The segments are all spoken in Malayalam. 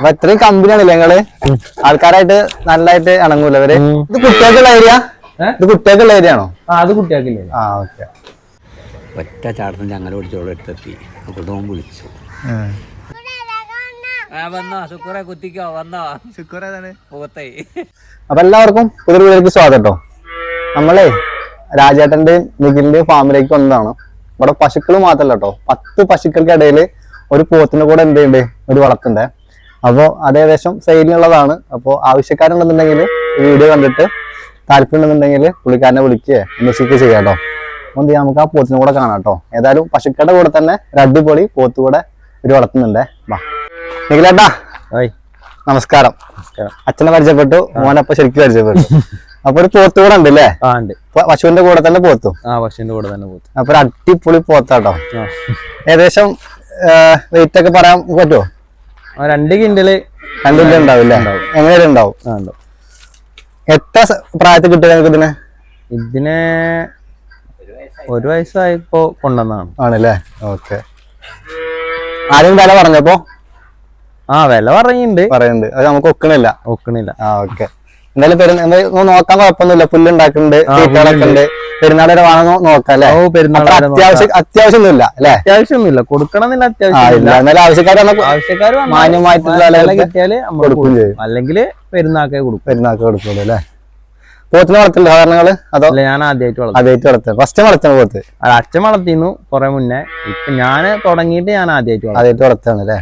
അപ്പൊ ഇത്രയും കമ്പനിയാണല്ലേ ഞങ്ങൾ? ആൾക്കാരായിട്ട് നല്ലതായിട്ട് ഇണങ്ങൂല അവർ ഇത് കുട്ടികൾക്കുള്ള ഏരിയ ഇത് കുട്ടികൾക്കുള്ള ഏരിയ ആണോ? ആ അത് കുട്ടികൾക്കില്ല? ആ ഓക്കെ ഒറ്റ ചാട്ടത്തിന് ഞങ്ങൾ ഓടിച്ചോളം എടുത്തെത്തി. കുടുംബം വിളിച്ചു. വന്നോ. ശുക്രെ കുത്തിക്കോ വന്നോ. മുഖത്തേ. അപ്പൊ എല്ലാവർക്കും പുതിയ വീട്ടിലേക്ക് സ്വാഗതം കേട്ടോ നമ്മളെ രാജേട്ടന്റെയും നിഖിലിന്റെയും ഫാമിലേക്ക് വന്നതാണ്. ഇവിടെ പശുക്കൾ മാത്രല്ല കേട്ടോ പത്ത് പശുക്കൾക്കിടയിൽ ഒരു പോത്തിന്റെ കൂടെ എന്ത് ഉണ്ട് ഒരു വളർത്തുണ്ടേ. അപ്പോൾ അത് ഏകദേശം സെയിലിനുള്ളതാണ്. അപ്പോൾ ആവശ്യക്കാരുണ്ടെന്നുണ്ടെങ്കിൽ വീഡിയോ കണ്ടിട്ട് താല്പര്യമുണ്ടെന്നുണ്ടെങ്കിൽ പുള്ളിക്കാരനെ വിളിക്കുകയോ അന്വേഷിക്കുകയോ ചെയ്യാം കേട്ടോ. എന്ത് ചെയ്യാം? നമുക്ക് ആ പോത്തിനെ കൂടെ കാണാം കേട്ടോ. ഏതായാലും പശുക്കളുടെ കൂടെ തന്നെ ഒരു അടിപൊളി പോത്ത് കൂടെ ഒരു വളർത്തുന്നുണ്ടേ. വാ. നിഖിലേട്ടാ. നമസ്കാരം. അച്ഛനെ പരിചയപ്പെട്ടു. മോനപ്പൊ ശരിക്കും പരിചയപ്പെട്ടു. അപ്പൊ ഒരു പോത്ത് കൂടെ ഉണ്ട്. അല്ലേ പശുവിന്റെ കൂടെ തന്നെ പോത്തും? ആ പശുവിന്റെ കൂടെ തന്നെ പോത്തും. അപ്പൊ ഒരു അടിപൊളി പോത്താട്ടോ. ഏകദേശം വെയിറ്റ് ഒക്കെ പറയാൻ പറ്റുമോ രണ്ട് കിൻഡൽ രണ്ടില്ല ഉണ്ടാവില്ലേ എങ്ങനെ ഉണ്ടാവും. എത്ര പ്രായത്തിൽ കിട്ടുക നിങ്ങൾക്ക് ഇതിനെ? ഇതിനെ ഒരു വയസ്സായിപ്പോ കൊണ്ടുവന്നാണ് ആണല്ലേ? ഓക്കെ. ആരും വില പറഞ്ഞപ്പോ ആ വില പറയുന്നുണ്ട് പറയുന്നുണ്ട്. അത് നമുക്ക് ഒക്കണില്ല. ഒക്കണില്ല. ആ ഓക്കെ. എന്തായാലും പെരുന്ന നോക്കാൻ കുഴപ്പമൊന്നുമില്ല. പുല്ലുണ്ടാക്കുന്നുണ്ട് തീറ്റകളൊക്കെ ഉണ്ട്. പെരുന്നാൾ വരെ വേണമെന്ന് നോക്കാം അല്ലെ? ഓ പെരുന്നാൾ. അത്യാവശ്യം അത്യാവശ്യമൊന്നുമില്ല അല്ലെ? അത്യാവശ്യമൊന്നുമില്ല. കൊടുക്കണമെന്നില്ല അത്യാവശ്യം എന്നാലും ആവശ്യക്കാർ ആവശ്യക്കാർ മാന്യമായിട്ടുള്ള കിട്ടിയാൽ കൊടുക്കും. ചെയ്യും. അല്ലെങ്കിൽ പെരുന്നാക്കേ കൊടുക്കും. പെരുന്നാക്കേ കൊടുക്കുള്ളൂ അല്ലെ? പോത്തിനെ വളർത്തില്ല സാധാരണകൾ അതോ ഞാൻ ആദ്യമായിട്ട് വളർത്തും. ആദ്യമായിട്ട് വളർത്തുക. ഫസ്റ്റ് വളർത്തണ പോത്ത്? അച്ഛൻ വളർത്തിയിരുന്നു കുറെ മുന്നേ. ഇപ്പൊ ഞാൻ തുടങ്ങിയിട്ട് ഞാൻ ആദ്യമായിട്ട് വളർത്തും. അതേറ്റ് വളർത്തുകയാണ് അല്ലേ?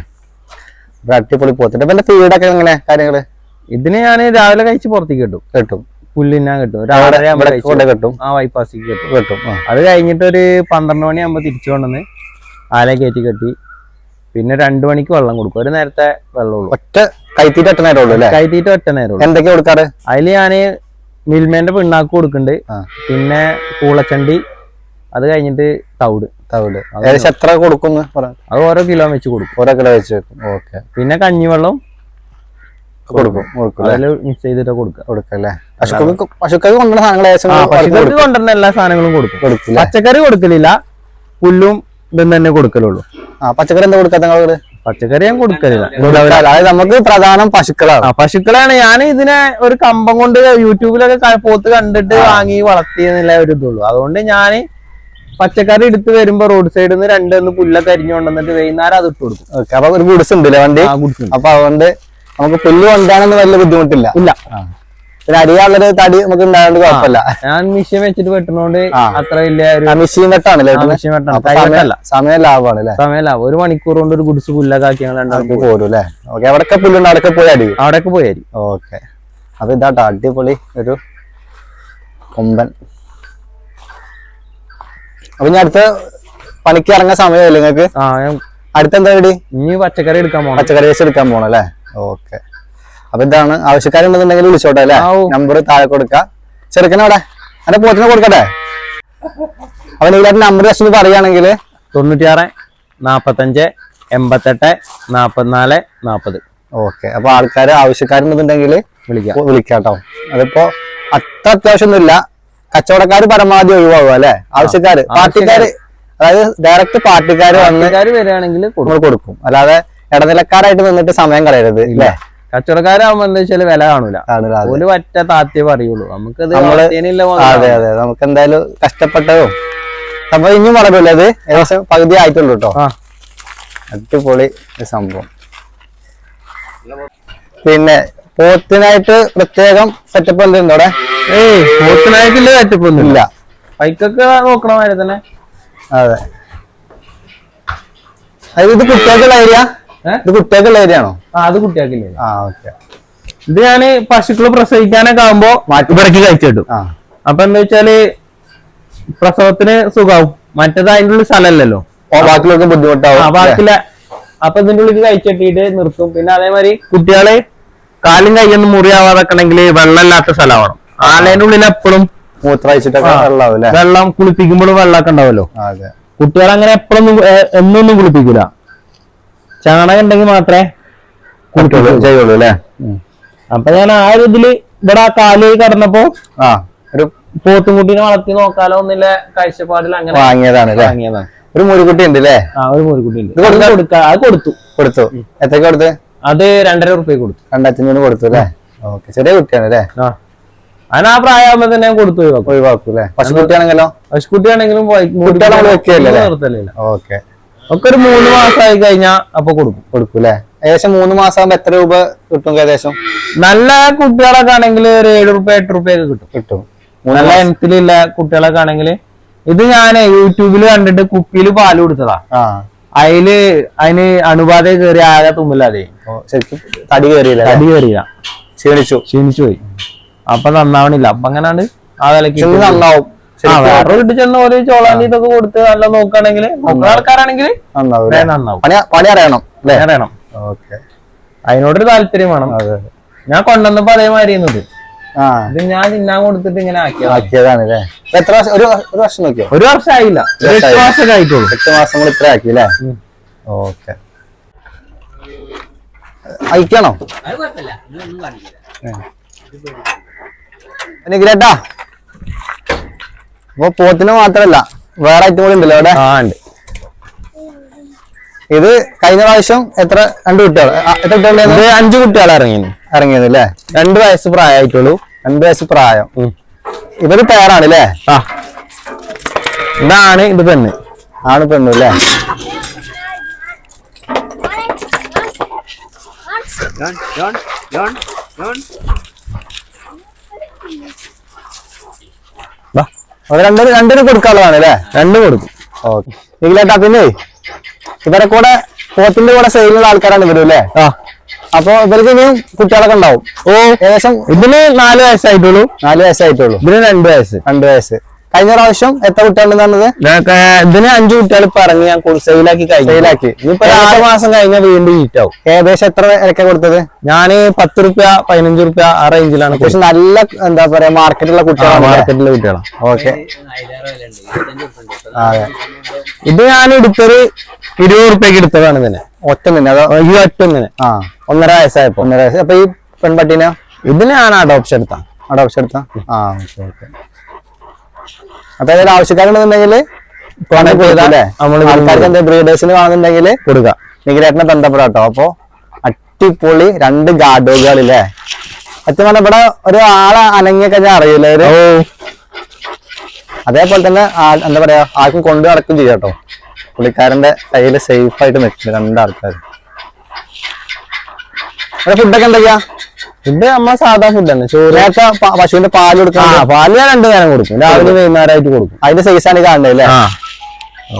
അടിപൊളി പോത്തിന്റെ അപ്പൊ ഫീഡൊക്കെ എങ്ങനെ? കാര്യങ്ങൾ? ഇതിന് ഞാൻ രാവിലെ കഴിച്ച് പുറത്തേക്ക് കിട്ടും കിട്ടും പുല്ലിനാ കിട്ടും. ഒരു ആറര കിട്ടും. ആ വൈപ്പാസിക്ക് കിട്ടും. കിട്ടും. അത് കഴിഞ്ഞിട്ട് ഒരു പന്ത്രണ്ട് മണിയാകുമ്പോൾ തിരിച്ചു കൊണ്ടുവന്ന് ആല കയറ്റി കെട്ടി. പിന്നെ രണ്ടു മണിക്ക് വെള്ളം കൊടുക്കും. ഒരു നേരത്തെ വെള്ളമുള്ളൂ. ഒറ്റ കൈത്തീറ്റ ഒറ്റ നേരമുള്ളൂ കയറ്റിയിട്ട് ഒറ്റ നേരമുള്ളൂ. എന്തൊക്കെ കൊടുക്കാറ്? അതിൽ ഞാൻ മിൽമേന്റെ പിണ്ണാക്ക് കൊടുക്കുന്നുണ്ട് പിന്നെ കൂളച്ചണ്ടി അത് കഴിഞ്ഞിട്ട് തവിട്. തവിട്. ഏകദേശം എത്ര കൊടുക്കുന്നു അത് ഓരോ കിലോ വെച്ച് കൊടുക്കും. ഓരോ കിലോ വെച്ച് ഓക്കെ. പിന്നെ കഞ്ഞിവെള്ളം കൊടുക്കും. മിക്സ് ചെയ്തിട്ട് കൊടുക്കുക. കൊടുക്കല്ലേ അല്ലേ? പശുക്കൾക്ക് പശുക്കൾക്ക് കൊണ്ടുവന്ന സാധനങ്ങൾ ഏകദേശം പശുക്കൾക്ക് കൊണ്ടുവരുന്ന എല്ലാ സാധനങ്ങളും കൊടുക്കും. കൊടുക്കില്ല പച്ചക്കറി കൊടുക്കലില്ല. പുല്ലും ഇതും തന്നെ കൊടുക്കലുള്ളൂ. ആ പച്ചക്കറി എന്താ കൊടുക്കാത്ത പച്ചക്കറി ഞാൻ കൊടുക്കലില്ല. അതായത് നമുക്ക് പ്രധാനം പശുക്കളാണ്. പശുക്കളാണ്. ഞാൻ ഇതിനെ ഒരു കമ്പം കൊണ്ട് യൂട്യൂബിലൊക്കെ പോത്ത് കണ്ടിട്ട് വാങ്ങി വളർത്തിയെന്നില്ല ഒരു ഇതുള്ളൂ. അതുകൊണ്ട് ഞാൻ പച്ചക്കറി എടുത്ത് വരുമ്പോ റോഡ് സൈഡിൽ നിന്ന് രണ്ടൊന്ന് പുല്ലൊക്കെ അരിഞ്ഞു കൊണ്ടുവന്നിട്ട് വൈകുന്നേരം അത് ഇട്ട് കൊടുക്കും. അപ്പൊ ഒരു ഗുഡ്സ് ഉണ്ടല്ലേ വണ്ടി? അപ്പൊ അതുകൊണ്ട് നമുക്ക് പുല്ല് കൊണ്ടാണെന്ന് വലിയ ബുദ്ധിമുട്ടില്ല. ഇല്ല. പിന്നെ അടിയാനുള്ളൊരു തടി നമുക്ക് ഉണ്ടായത് കുഴപ്പമില്ല. ഞാൻ മിഷീൻ വെച്ചിട്ട് വെട്ടുന്നോണ്ട് അത്ര വലിയ മിഷീൻ വെട്ടാണല്ലേ മിഷീൻ വെട്ടാണ്. സമയം- ലാഭമാണ് സമയം സമയമല്ല ഒരു മണിക്കൂർ കൊണ്ട് ഒരു ഗുഡ്സ് പുല്ലൊക്കെ ആക്കി അവിടെ പോരും അല്ലേ? ഓക്കെ എവിടൊക്കെ പുല്ലുണ്ട്? അവിടൊക്കെ പോയി അടിക്കും അവിടെയൊക്കെ പോയാരി ഓക്കെ. അപ്പൊ ഇതാട്ടോ അടിപൊളി ഒരു കൊമ്പൻ. അപ്പൊ ഞാൻ അടുത്ത പണിക്ക് ഇറങ്ങാൻ സമയമല്ലേ നിങ്ങൾക്ക്? അടുത്ത എന്താ ഇനി പച്ചക്കറി എടുക്കാൻ പോണം. പച്ചക്കറി വെച്ച് എടുക്കാൻ പോകണം അല്ലേ? ഓക്കെ. അപ്പൊ ഇതാണ് ആവശ്യക്കാരുണ്ടെന്നുണ്ടെങ്കിൽ വിളിച്ചോട്ടെ അല്ലെ? നമ്പർ താഴെ കൊടുക്ക. ചെറുക്കനവിടെ അതിന്റെ പോറ്റിനെ കൊടുക്കട്ടെ? അപ്പൊ നിങ്ങൾ നമ്പർ ജസ്റ്റ് പറയുകയാണെങ്കിൽ തൊണ്ണൂറ്റിയാറ് നാപ്പത്തഞ്ച് എൺപത്തെട്ട് നാപ്പത്തിനാല് നാപ്പത്. ഓക്കെ. അപ്പൊ ആൾക്കാർ ആവശ്യക്കാരുണ്ടെന്നുണ്ടെങ്കിൽ വിളിക്കാം. വിളിക്കാട്ടോ. അതിപ്പോ അത്ര അത്യാവശ്യമൊന്നുമില്ല. കച്ചവടക്കാർ പരമാവധി ഒഴിവാകും അല്ലെ? ആവശ്യക്കാര് പാർട്ടിക്കാര് അതായത് ഡയറക്റ്റ് പാർട്ടിക്കാര് വന്ന് വരികയാണെങ്കിൽ കൊടുക്കും. അല്ലാതെ ഇടനിലക്കാരായിട്ട് നിന്നിട്ട് സമയം കളയരുത് ഇല്ലേ. കച്ചവടക്കാരാകുമ്പോ എന്താ വെച്ചാൽ വില കാണൂല. അത്. ഒറ്റ താത്തേ പറയുള്ളൂ. നമുക്ക്. അതെ അതെ നമുക്ക് എന്തായാലും കഷ്ടപ്പെട്ടതും. അപ്പൊ ഇനിയും വളരില്ല ഇത്? ഏകദേശം പകുതി ആയിട്ടുള്ളൂ കേട്ടോ അടിപൊളി സംഭവം. പിന്നെ പോത്തിനായിട്ട് പ്രത്യേകം സെറ്റപ്പ് എന്തുണ്ട് അവിടെ? ഏയ് പോത്തിനായിട്ടില്ല ഒന്നും ഇല്ല. ബൈക്കൊക്കെ നോക്കണമായിരുന്നു തന്നെ. അതെ. അതായത് ഇത് കുട്ടികൾക്കുള്ള ഏരിയ? ഇത് കുട്ടികൾക്കുള്ള ഏരിയ ആണോ ആ അത് കുട്ടിയാക്കില്ലേ ആ ഓക്കെ. ഇത് ഞാൻ പശുക്കൾ പ്രസവിക്കാനൊക്കെ ആകുമ്പോ മാറ്റി. ഇവിടേക്ക് കഴിച്ചിട്ടു അപ്പൊ എന്താ വെച്ചാൽ പ്രസവത്തിന് സുഖാവും. മറ്റേത് അതിന്റെ ഉള്ളിൽ സ്ഥലമല്ലല്ലോ ബാക്കിയുള്ളവർക്ക് ബുദ്ധിമുട്ടാവും. ബാക്കില അപ്പൊ ഇതിന്റെ ഉള്ളിൽ കഴിച്ചിട്ടിട്ട് നിർത്തും. പിന്നെ അതേമാതിരി കുട്ടികളെ കാലും കൈയൊന്നും മുറിയാവാതെക്കണമെങ്കിൽ വെള്ളമില്ലാത്ത സ്ഥലമാവണം. ആലേന്റെ ഉള്ളിൽ എപ്പോഴും. വെള്ളം കുളിപ്പിക്കുമ്പോഴും വെള്ളമൊക്കെ ഉണ്ടാവല്ലോ കുട്ടികളെ അങ്ങനെ എപ്പോഴൊന്നും എന്നൊന്നും കുളിപ്പിക്കൂല. ചാണകം ഉണ്ടെങ്കിൽ മാത്രമേ ചെയ്യുള്ളൂ അല്ലേ അപ്പൊ ഞാൻ ആ ഒരു ഇതിൽ ഇവിടെ ആ കാൽ കടന്നപ്പോ ആ ഒരു പോത്തുംകുട്ടീനെ വളർത്തി നോക്കാലോ ഒന്നില്ല കാഴ്ചപ്പാടിൽ അങ്ങനെ വാങ്ങിയതാണ് ഒരു മുരുകുട്ടി ഉണ്ട് അല്ലേ ആ ഒരു മുരുകുട്ടി ഉണ്ട്. കൊടുക്ക- അത് കൊടുത്തു. കൊടുത്തു. എത്ര കൊടുത്ത്? അത് രണ്ടര റുപ്യ കൊടുത്തു. രണ്ടായിരത്തി അഞ്ഞൂറ് കൊടുത്തു അല്ലേ? ഓക്കെ ചെറിയ കുട്ടിയാണ് അല്ലേ? ആ. അതിന് ആ പ്രായമാകുമ്പോ തന്നെ കൊടുത്തു ഒഴിവാക്കും. ഒഴിവാക്കും അല്ലേ? പശുക്കുട്ടിയാണെങ്കിലോ? പശുക്കുട്ടിയാണെങ്കിലും ഓക്കെ. ഒക്കെ ഒരു മൂന്ന് മാസമായി കഴിഞ്ഞാൽ അപ്പൊ കൊടുക്കും. കൊടുക്കും അല്ലേ ഏകദേശം മൂന്ന് മാസം ആകുമ്പോ എത്ര രൂപ കിട്ടും ഏകദേശം? നല്ല കുട്ടികളൊക്കെ ആണെങ്കിൽ ഒരു ഏഴ് റുപ്യ എട്ട് റുപ്യ ഒക്കെ കിട്ടും. കിട്ടും. നല്ല എനത്തിലുള്ള കുട്ടികളൊക്കെ ആണെങ്കിൽ ഇത് ഞാൻ യൂട്യൂബിൽ കണ്ടിട്ട് കുപ്പിയിൽ പാൽ കൊടുത്തതാ. അതിൽ അതിന് അണുബാധ കയറി ആകെ തുമ്പില്ലാതെ ശരിക്കും തടി കയറിയില്ല തടി കയറിയില്ല. ക്ഷീണിച്ചു. ക്ഷീണിച്ചു പോയി. അപ്പൊ നന്നാവണില്ല. അപ്പൊ അങ്ങനാണ്ട് ആ വിലക്ക് നന്നാവും. വീട്ടിൽ ചെന്ന് ഒരു ചോളാണ്ടി ഇതൊക്കെ കൊടുത്ത് നല്ല നോക്കുകയാണെങ്കിൽ നോക്കുന്ന ആൾക്കാരാണെങ്കിൽ പണി അറിയണം അല്ലേ? അറിയണം. ഓക്കെ. അതിനോടൊരു താല്പര്യം വേണം. അതെ ഞാൻ കൊണ്ടുവന്നപ്പോ അതേമാതിരി ഇത്. ഞാൻ തിന്നാൻ കൊടുത്തിട്ട് ഇങ്ങനെ ആക്കിയതാ. ആക്കിയതാണ് അല്ലേ? എത്ര വർഷം ഒരു ഒരു വർഷം നോക്കിയോ? ഒരു വർഷം ആയില്ല എട്ട് മാസമൊക്കെ ആയിട്ടുള്ളൂ. എട്ട് മാസം കൂടി ഇത്ര ആക്കി അല്ലേ? ഓക്കെ. അയക്കണോ? അത് കുഴപ്പമില്ല ഇതൊന്നും കാണിക്കില്ല നിഗ്രേട്ടാ അപ്പൊ പോത്തിന് മാത്രല്ല വേറെ ഐറ്റം കൂടി ഉണ്ടല്ലോ അവിടെ? ആ ഉണ്ട്. ഇത് കഴിഞ്ഞ പ്രാവശ്യം എത്ര രണ്ട് കുട്ടികൾ എത്ര കുട്ടികളുടെ അഞ്ചു കുട്ടികൾ ഇറങ്ങി ഇറങ്ങിയത് അല്ലേ? രണ്ട് വയസ്സ് പ്രായമായിട്ടുള്ളൂ. രണ്ട് വയസ്സ് പ്രായം. ഇതൊരു ഇവർ പേരാണ് അല്ലേ? ആ. ഇതാണ് ഇത് പെണ്ണ്. ആണ് പെണ്ണു അല്ലേ? ജോൺ ജോൺ ജോൺ ജോൺ രണ്ടിന് രണ്ടും രണ്ടിനും കൊടുക്കാനുള്ളതാണ് അല്ലേ രണ്ടും കൊടുക്കും. ഓക്കെ. നിഖിലേട്ടാ പിന്നെ ഇവരെ കൂടെ പോത്തിന്റെ കൂടെ സെയിലുള്ള ആൾക്കാരാണ് ഇവരും അല്ലേ? ആ. അപ്പൊ ഇവർക്ക് ഇനിയും കുട്ടികളൊക്കെ ഉണ്ടാവും. ഓ. ഏകദേശം ഇതിന് നാല് വയസ്സായിട്ടുള്ളൂ. നാല് വയസ്സായിട്ടുള്ളൂ. ഇതിന് രണ്ട് വയസ്സ്. രണ്ട് വയസ്സ്. കഴിഞ്ഞ പ്രാവശ്യം എത്ര കുട്ടികളുണ്ടെന്ന് പറഞ്ഞത്? ഇതൊക്കെ ഇതിന് അഞ്ചു കുട്ടികൾ ഇപ്പൊ ഇറങ്ങി ഞാൻ സെയിലാക്കി കഴിഞ്ഞു. സെയിലാക്കി ഇനിയിപ്പോ ആറ് മാസം കഴിഞ്ഞാൽ വീണ്ടും ഹീറ്റ് ആവും. ഏകദേശം എത്ര വിലക്ക കൊടുത്തത്? ഞാൻ പത്ത് റുപ്യ പതിനഞ്ച് റുപ്യ ആ റേഞ്ചിലാണ് പക്ഷെ നല്ല എന്താ പറയാ മാർക്കറ്റുള്ള കുട്ടികളാണ് മാർക്കറ്റിലെ കുട്ടികളാണ് ഓക്കെ അതെ. ഇത് ഞാൻ എടുത്തൊരു ഇരുപത് റുപ്യക്ക് എടുത്തതാണ് ഇതിനെ. ഒറ്റ തന്നെ അതോ? ഈ ഒറ്റ ഒന്നിന് ആ. ഒന്നര വയസ്സായപ്പോ. ഒന്നര വയസ്സ്. അപ്പൊ ഈ പെൺപട്ടീനെ? ഇതിന് ഞാൻ അഡോപ്ഷൻ എടുത്താ. അഡോപ്ഷൻ ഓപ്ഷൻ എടുത്താ? ആ ഓക്കെ ഓക്കെ ഏതായാലും ആവശ്യക്കാരുണ്ടെന്നുണ്ടെങ്കിൽ ആൾക്കാർക്ക് ബ്രീഡേഴ്സിന് കാണുന്നുണ്ടെങ്കിൽ കൊടുക്കാം. നിഖിലേട്ടനെ ബന്ധപ്പെടാട്ടോ. അപ്പോ അടിപൊളി രണ്ട് ഗാഡുകളില്ലേ സത്യം പറഞ്ഞ ഇവിടെ ഒരു ആളെ അനങ്ങിയൊക്കെ ഞാൻ അറിയില്ല ഒരു? അതേപോലെ തന്നെ എന്താ പറയാ ആർക്കും കൊണ്ടു നടക്കും ചെയ്യാം കേട്ടോ. പുള്ളിക്കാരന്റെ കയ്യിൽ സേഫ് ആയിട്ട് നിൽക്കുന്നു രണ്ടാൾക്കാർ ഫുഡൊക്കെ എന്തൊക്കെയാ? ഇത് നമ്മ സാധാ ഫുഡാണ്. ചോറ് ചോറിനൊക്കെ പശുവിന്റെ പാൽ കൊടുക്കാം പാൽ ഞാൻ രണ്ടു നേരം കൊടുക്കും. രാവിലെ വൈകുന്നേരമായിട്ട് കൊടുക്കും. അതിന്റെ സൈസാണ് ആ.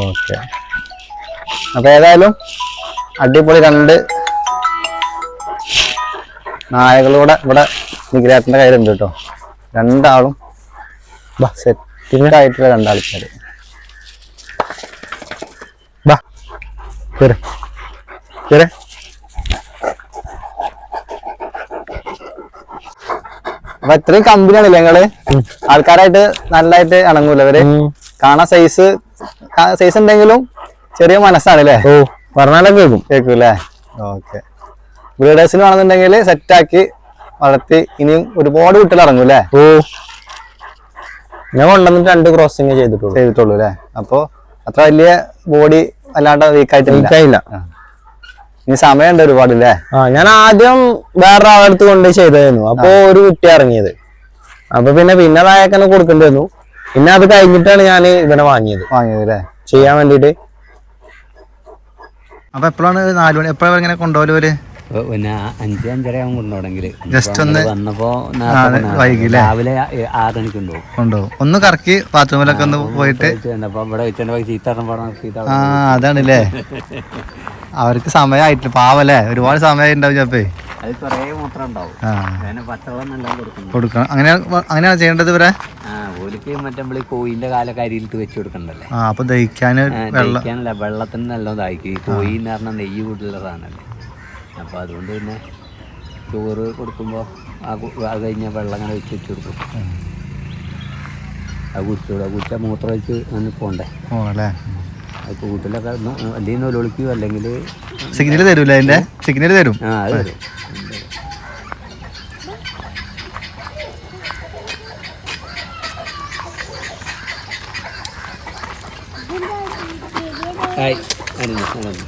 ഓക്കെ. അപ്പൊ ഏതായാലും അടിപൊളി രണ്ട് നായകളൂടെ ഇവിടെ നിഗ്രഹത്തിന്റെ കയ്യിലുണ്ട് കേട്ടോ. രണ്ടാളും സെറ്റ് ആയിട്ടുള്ള രണ്ടാൾക്കാര്. ബാ കേറ്. കേറ്. അപ്പൊ ഇത്രയും കമ്പനിയാണ് ഞങ്ങൾ? ആൾക്കാരായിട്ട് നല്ലതായിട്ട് ഇണങ്ങൂല അവർ കാണാൻ സൈസ് സൈസ് ഉണ്ടെങ്കിലും ചെറിയ മനസ്സാണ് ഓ പറഞ്ഞാലും കേൾക്കും. കേൾക്കൂല്ലേ? ഓക്കെ. ബ്രീഡേഴ്സിന് വേണമെന്നുണ്ടെങ്കിൽ സെറ്റാക്കി വളർത്തി ഇനിയും ഒരുപാട് കുട്ടികൾ ഇറങ്ങൂല്ലേ? ഓ. ഞാൻ കൊണ്ടുവന്നിട്ട് രണ്ട് ക്രോസിങ് ചെയ്തിട്ടുള്ളൂ. ചെയ്തിട്ടുള്ളൂ അല്ലേ? അപ്പോ അത്ര വലിയ ബോഡി അല്ലാണ്ട് വീക്ക് വീക്കായില്ല ഇനി സമയമുണ്ട് ഒരുപാട് അല്ലേ ആ ഞാൻ ആദ്യം വേറെ ആളെടുത്ത് കൊണ്ട് ചെയ്തായിരുന്നു അപ്പൊ ഒരു കുട്ടി ഇറങ്ങിയത്. അപ്പൊ പിന്നെ പിന്നെ അതായക്കനെ കൊടുക്കേണ്ടിരുന്നു പിന്നെ അത് കഴിഞ്ഞിട്ടാണ് ഞാൻ ഇവനെ വാങ്ങിയത്. വാങ്ങിയത് അല്ലേ ചെയ്യാൻ വേണ്ടിട്ട് അപ്പൊ എപ്പോഴാണ് നാലു മണി എപ്പോഴാണ് ഇങ്ങനെ കൊണ്ടുപോകൽ പിന്നെ അഞ്ച് അഞ്ചര ആവും കൊണ്ടുപോകണമെങ്കിൽ ജസ്റ്റ് ഒന്ന് വന്നപ്പോ? രാവിലെ ആറ് മണിക്ക് കൊണ്ടുപോകും. കൊണ്ടുപോകും. ഒന്ന് കറക്കി ബാത്റൂമിലൊക്കെ ഒന്ന് പോയിട്ട്. ഇവിടെ വെച്ചിട്ട് ചീത്ത ആ അതാണല്ലേ. അവർക്ക് സമയമായിട്ടില്ല പാവല്ലേ? ഒരുപാട് സമയമായിട്ടുണ്ടാവും ചപ്പേ അത് കുറേ മൂത്രം ഉണ്ടാവും അങ്ങനെ പച്ചവെള്ളം കൊടുക്കണം. അങ്ങനെ അങ്ങനെയാണ് ചെയ്യേണ്ടത് ഇവരെ? ഓലിക്ക് മറ്റേ കോയിന്റെ കാലൊക്കെ അരിയിലിട്ട് വെച്ച് കൊടുക്കണ്ടല്ലേ? ആ അപ്പൊ ദഹിക്കാൻ വെള്ളം ദഹിക്കാനല്ല വെള്ളത്തിന് നല്ല ദാഹിക്കും. ഈ കോയി എന്ന് പറഞ്ഞാൽ നെയ്യ് കൂടുതലുള്ളതാണല്ലേ അപ്പൊ അതുകൊണ്ട് പിന്നെ ചോറ് കൊടുക്കുമ്പോ ആ കു- അത് കഴിഞ്ഞ വെള്ളം അങ്ങനെ വെച്ച് വെച്ച് കൊടുക്കും. അത് കുടിച്ചോളൂ. കുടിച്ചാൽ മൂത്രം വെച്ച് അങ്ങനെ പോണ്ടേ? ഓ അല്ലേ അത് അല്ലെങ്കിൽ സിഗ്നൽ തരൂല അതിന്റെ? സിഗ്നൽ തരും. ആ അത് വരും ഹായ്. അനങ്ങ്, അനങ്ങ്.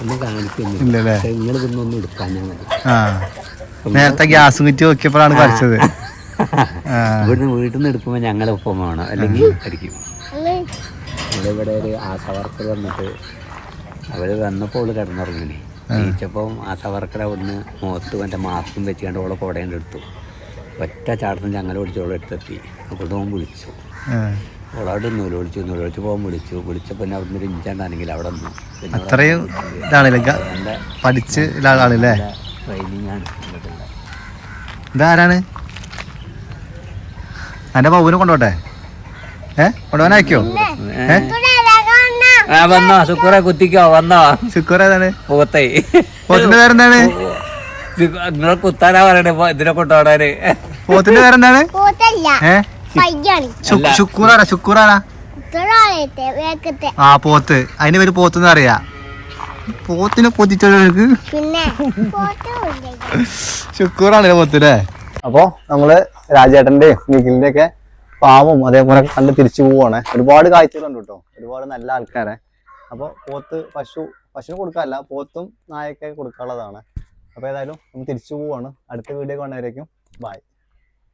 ഒന്നും കാണിക്കുന്നില്ല ഇല്ലല്ലേ? പക്ഷെ നിങ്ങൾ ഇതൊന്നും എടുക്കാൻ ഞാൻ മതി. ആ. നേരത്തെ ഗ്യാസ് കുറ്റി നോക്കിയപ്പോഴാണ് പഠിച്ചത് ആ. ഇവിടുന്ന് വീട്ടിൽ നിന്ന് എടുക്കുമ്പോൾ ഞങ്ങളൊപ്പം വേണം. അല്ലെങ്കിൽ അടിക്കും. ഇവിടെ ഒരു ആശാവർക്കർ വന്നിട്ട് അവർ വന്നപ്പോൾ അവൾ കിടന്നുറങ്ങിനെ. ജയിച്ചപ്പം ആശാവർക്കർ അവിടുന്ന് മുഖത്ത് മറ്റേ മാസ്കും വെച്ചുകൊണ്ട് അവളെ കുടേന്റെ എടുത്തു. ഒറ്റ ചാട്ടത്തിന് ഞങ്ങൾ പിടിച്ചോളെ എടുത്തെത്തി അപ്പോൾ വിളിച്ചു. വിളിച്ചു നൂൽ വിളിച്ചു നൂൽ വിളിച്ച് പോകാൻ വിളിച്ചു. വിളിച്ചപ്പോൾ പിന്നെ അവിടുന്ന് ഒരു ഇഞ്ചാണ്ടാണെങ്കിൽ അവിടെ നിന്നു. പിന്നെ അത്രയും പഠിച്ച് ട്രെയിനിങ് ആണ്. ഇതാരാണ്? എന്റെ പൗവിനെ കൊണ്ടോട്ടെ? ഏ? കൊണ്ടുപോകാൻ അയക്കോ ഏ? ആ വന്നോ. ശുക്ര കുത്തിക്കോ. വന്നോ. ശുക്കൂർ ഏതാണ്? പോത്തേ. പോത്തിന്റെ പേരെന്താണ്? നിങ്ങളെ കുത്താനാ പറയണേ. ഇതിനെ കൊണ്ടോടാന് പോത്തിന്റെ പേരെന്താണ്? ശുക്കൂറാണ് ഏ? പയ്യാണ്. ശു- ശുക്കൂറാടാ ശുക്കൂറാടാ ഉത്തരവാദിത്തെ ആ പോത്ത്. അതിന് പേര് പോത്തെന്ന് അറിയാ. പോത്തിനെ കൊതിച്ചവർക്ക് പിന്നെ പോത്ത ശുക്കൂറാണ് പോത്തില്ലേ അപ്പോ നമ്മൾ രാജേട്ടന്റെയും നിഖിലിന്റെ ഒക്കെ പാവം അതേപോലെ കണ്ട് തിരിച്ചു പോവാണ്. ഒരുപാട് കാഴ്ചകളുണ്ട് കേട്ടോ ഒരുപാട് നല്ല ആൾക്കാരെ. അപ്പൊ പോത്ത് പശു പശുവിന് കൊടുക്കാറില്ല. പോത്തും നായൊക്കെ കൊടുക്കാനുള്ളതാണ്. അപ്പൊ ഏതായാലും നമ്മൾ തിരിച്ചു പോവാണ്. അടുത്ത വീഡിയോ കാണുന്നവരേക്കും. ബൈ